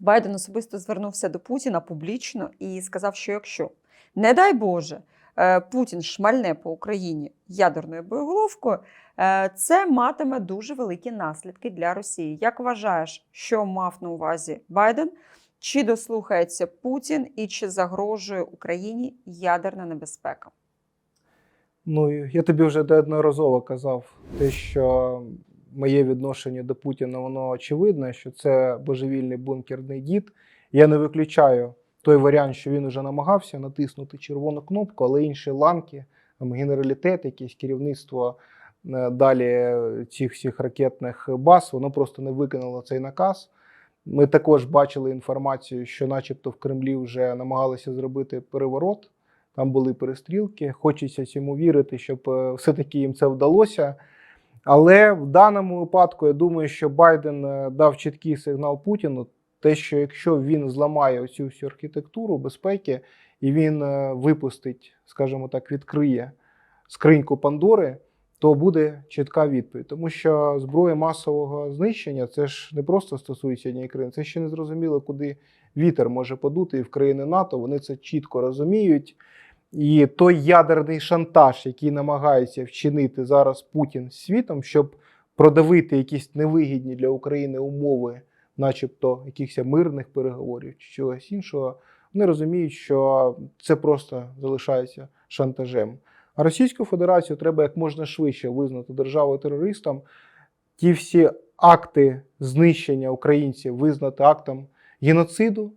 Байден особисто звернувся до Путіна публічно і сказав, що якщо, не дай Боже, е, Путін шмальне по Україні ядерною боєголовкою, е, це матиме дуже великі наслідки для Росії. Як вважаєш, що мав на увазі Байден? Чи дослухається Путін і чи загрожує Україні ядерна небезпека? Ну, я тобі вже неодноразово казав, те, що моє відношення до Путіна, воно очевидне, що це божевільний бункерний дід. Я не виключаю той варіант, що він вже намагався натиснути червону кнопку, але інші ланки, генералітет, якесь керівництво е, далі цих всіх ракетних баз, воно просто не виконало цей наказ. Ми також бачили інформацію, що, начебто, в Кремлі вже намагалися зробити переворот. Там були перестрілки. Хочеться цьому вірити, щоб е, все-таки їм це вдалося. Але в даному випадку я думаю, що Байден е, дав чіткий сигнал Путіну, те, що якщо він зламає цю всю архітектуру безпеки і він е, випустить, скажімо так, відкриє скриньку Пандори, то буде чітка відповідь. Тому що зброя масового знищення це ж не просто стосується однієї країни, це ще не зрозуміло, куди вітер може подути і в країни НАТО. Вони це чітко розуміють. І той ядерний шантаж, який намагається вчинити зараз Путін світом, щоб продавити якісь невигідні для України умови, начебто якихось мирних переговорів чи чогось іншого, вони розуміють, що це просто залишається шантажем. А Російську Федерацію треба як можна швидше визнати державою терористом. Ті всі акти знищення українців визнати актом геноциду.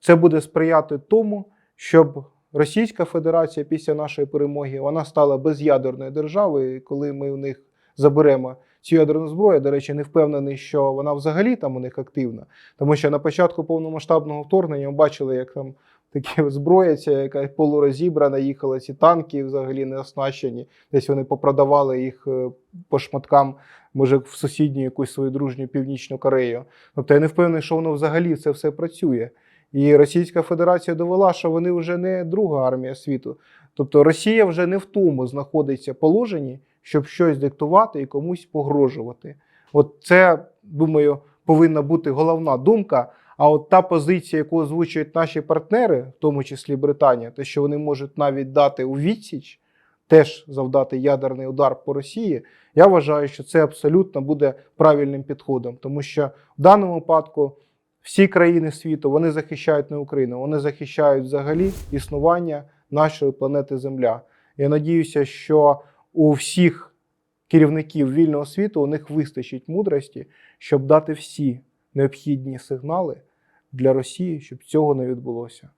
Це буде сприяти тому, щоб Російська Федерація після нашої перемоги вона стала безядерною державою. І коли ми в них заберемо цю ядерну зброю, до речі, не впевнений, що вона взагалі там у них активна. Тому що на початку повномасштабного вторгнення ми бачили, як там такі зброя, ця яка полурозібрана, їхали ці танки взагалі не оснащені. Десь вони попродавали їх е, по шматкам, може, в сусідню якусь свою дружню Північну Корею. Тобто я не впевнений, що воно взагалі це все працює. І Російська Федерація довела, що вони вже не друга армія світу. Тобто Росія вже не в тому знаходиться положенні, щоб щось диктувати і комусь погрожувати. От це, думаю, повинна бути головна думка. А от та позиція, яку озвучують наші партнери, в тому числі Британія, те, що вони можуть навіть дати у відсіч, теж завдати ядерний удар по Росії, я вважаю, що це абсолютно буде правильним підходом, тому що в даному випадку всі країни світу вони захищають не Україну, вони захищають взагалі існування нашої планети Земля. Я надіюся, що у всіх керівників вільного світу у них вистачить мудрості, щоб дати всі необхідні сигнали для Росії, щоб цього не відбулося.